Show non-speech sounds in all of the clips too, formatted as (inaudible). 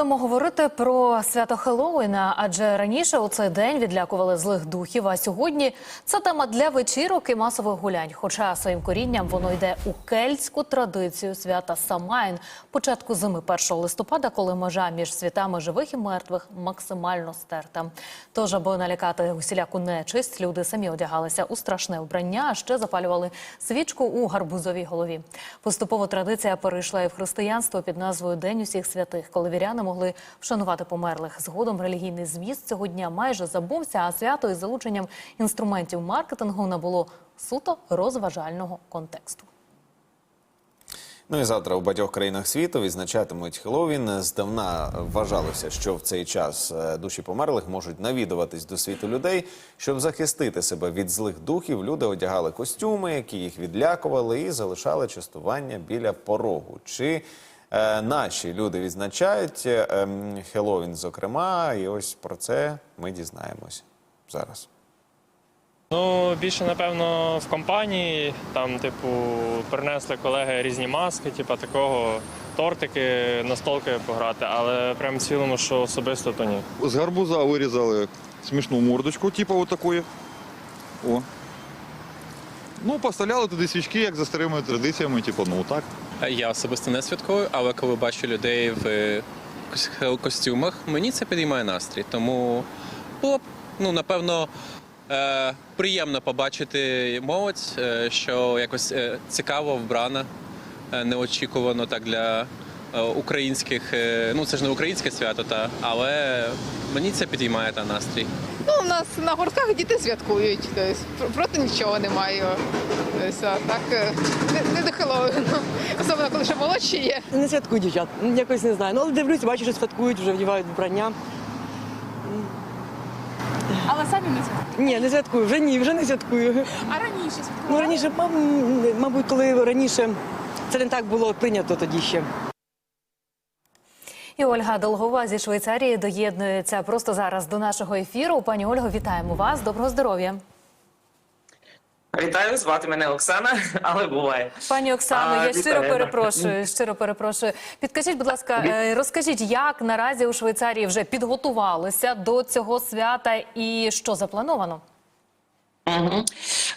Будемо говорити про свято Хеллоуіна, адже раніше у цей день відлякували злих духів. А сьогодні це тема для вечірок і масових гулянь. Хоча своїм корінням воно йде у кельтську традицію свята Самайн, початку зими 1 листопада, коли межа між світами живих і мертвих максимально стерта. Тож, аби налякати усіляку нечисть, люди самі одягалися у страшне вбрання, а ще запалювали свічку у гарбузовій голові. Поступово традиція перейшла і в християнство під назвою День усіх святих, коли віряни могли вшанувати померлих. Згодом релігійний зміст цього дня майже забувся, а свято із залученням інструментів маркетингу набуло суто розважального контексту. Ну і завтра у багатьох країнах світу відзначатимуть Хеллоуін. Здавна вважалося, що в цей час е, душі померлих можуть навідуватись до світу людей. Щоб захистити себе від злих духів, люди одягали костюми, які їх відлякували, і залишали частування біля порогу. Чи наші люди відзначають е, ем, Хеллоуін, зокрема, і ось про це ми дізнаємось зараз. Ну, більше, напевно, в компанії, там, типу, принесли колеги різні маски, типу, такого, тортики, настолки пограти, але прям в цілому, що особисто, то ні. З гарбуза вирізали смішну мордочку, типу отакої. О. Ну, поставляли туди свічки, як за старими традиціями, типу, ну так. Я особисто не святкую, але коли бачу людей в костюмах, мені це підіймає настрій. Тому було б, ну, напевно, е, приємно побачити молодь, е, що якось е, цікаво вбрана, е, неочікувано так для е, українських. е, ну, це ж не українське свято, та, але мені це підіймає та настрій. Ну, нас на гуртках діти святкують, тобто проти нічого не маю. Тобто, так е, не, не до Хеллоуіну. Особливо, коли ще молодші є. Не святкую дівчат, якось не знаю. Ну, але дивлюсь, бачу, що святкують, вже вдівають вбрання. Але самі не святкують. Ні, не святкую, вже ні, вже не святкую. А раніше святкували? Ну раніше, мабуть, коли раніше це не так було прийнято тоді ще. І Ольга Долгова зі Швейцарії доєднується просто зараз до нашого ефіру. Пані Ольго, вітаємо вас. Доброго здоров'я. Вітаю, звати мене Оксана, (laughs) але буває. Пані Оксано, я щиро перепрошую. Щиро перепрошую. Підкажіть, будь ласка, е, розкажіть, як наразі у Швейцарії вже підготувалися до цього свята і що заплановано? Угу.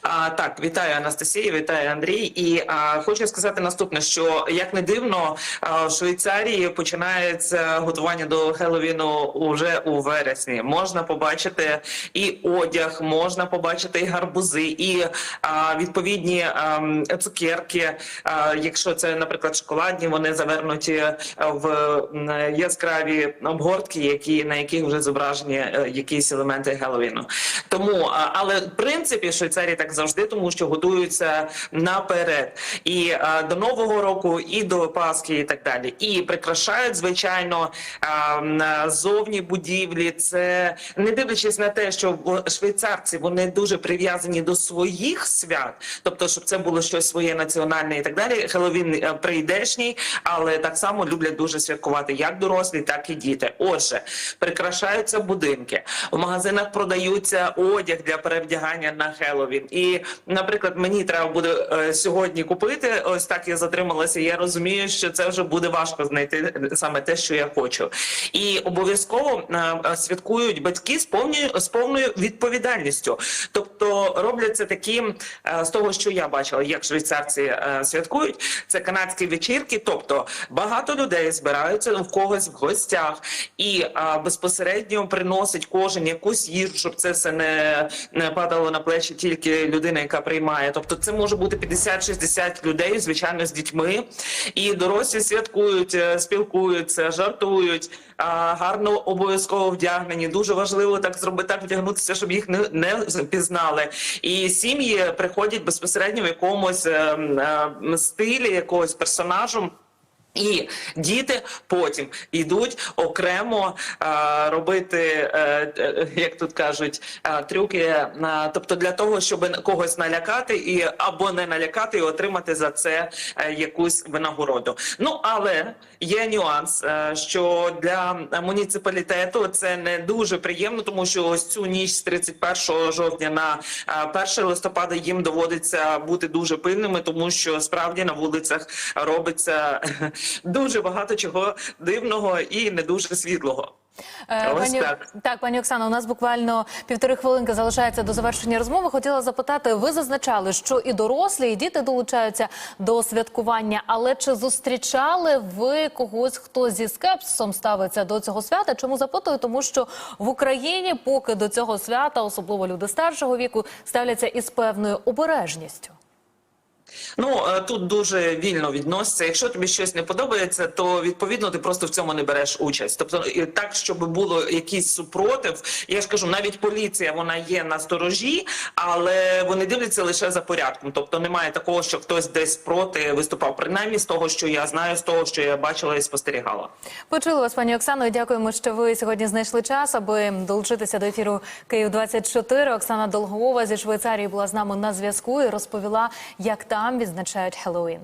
А, так, вітаю Анастасія, вітаю Андрій. І а, хочу сказати наступне: що як не дивно, а, в Швейцарії починається готування до Хеллоуіну уже у вересні. Можна побачити і одяг, можна побачити і гарбузи, і а, відповідні а, цукерки. А, якщо це, наприклад, шоколадні, вони завернуті в яскраві обгортки, які на яких вже зображені е, якісь елементи Геловіну. Тому, а, але в принципі Швейцарії так завжди, тому що готуються наперед і а, до нового року, і до Пасхи, і так далі. І прикрашають звичайно а, зовні будівлі. Це не дивлячись на те, що швейцарці вони дуже прив'язані до своїх свят, тобто, щоб це було щось своє національне і так далі. Хеллоуін е, прийдешній, але так само люблять дуже святкувати як дорослі, так і діти. Отже, прикрашаються будинки в магазинах продаються одяг для перевдягання на Хеллоуін. І, наприклад, мені треба буде е, сьогодні купити. Ось так я затрималася. Я розумію, що це вже буде важко знайти саме те, що я хочу. І обов'язково е, е, святкують батьки з повною з повною відповідальністю. Тобто роблять це таким е, з того, що я бачила, як швейцарці е, святкують. Це канадські вечірки. Тобто багато людей збираються в когось в гостях і е, безпосередньо приносить кожен якусь їжу, щоб це все не, не падало на плечі тільки людина, яка приймає. Тобто, це може бути 50-60 людей, звичайно, з дітьми. І дорослі святкують, е, спілкуються, жартують. Гарно обов'язково вдягнені. Дуже важливо так зробити так вдягнутися, щоб їх не, не пізнали. І сім'ї приходять безпосередньо в якомусь е, е, стилі, якогось персонажу. І діти потім йдуть окремо е, робити, е, е, як тут кажуть, е, трюки, е, тобто для того, щоб когось налякати і або не налякати і отримати за це е, якусь винагороду. Ну але є нюанс, е, що для муніципалітету це не дуже приємно, тому що ось цю ніч з 31 жовтня на е, 1 листопада їм доводиться бути дуже пильними, тому що справді на вулицях робиться дуже багато чого дивного і не дуже світлого. Е, Ось Пані, так. так, пані Оксано, у нас буквально півтори хвилинки залишається до завершення розмови. Хотіла запитати, ви зазначали, що і дорослі, і діти долучаються до святкування. Але чи зустрічали ви когось, хто зі скепсисом ставиться до цього свята? Чому запитую? Тому що в Україні поки до цього свята, особливо люди старшого віку, ставляться із певною обережністю. Ну е, тут дуже вільно відноситься. Якщо тобі щось не подобається, то відповідно ти просто в цьому не береш участь. Тобто так, щоб було якийсь супротив. Я ж кажу, навіть поліція вона є на сторожі, але вони дивляться лише за порядком. Тобто немає такого, що хтось десь проти виступав. Принаймні з того, що я знаю, з того, що я бачила і спостерігала. Почули вас, пані Оксано. Дякуємо, що ви сьогодні знайшли час, аби долучитися до ефіру Київ 24 Оксана Долгова зі Швейцарії була з нами на зв'язку і розповіла, як там відзначають Хеллоуін.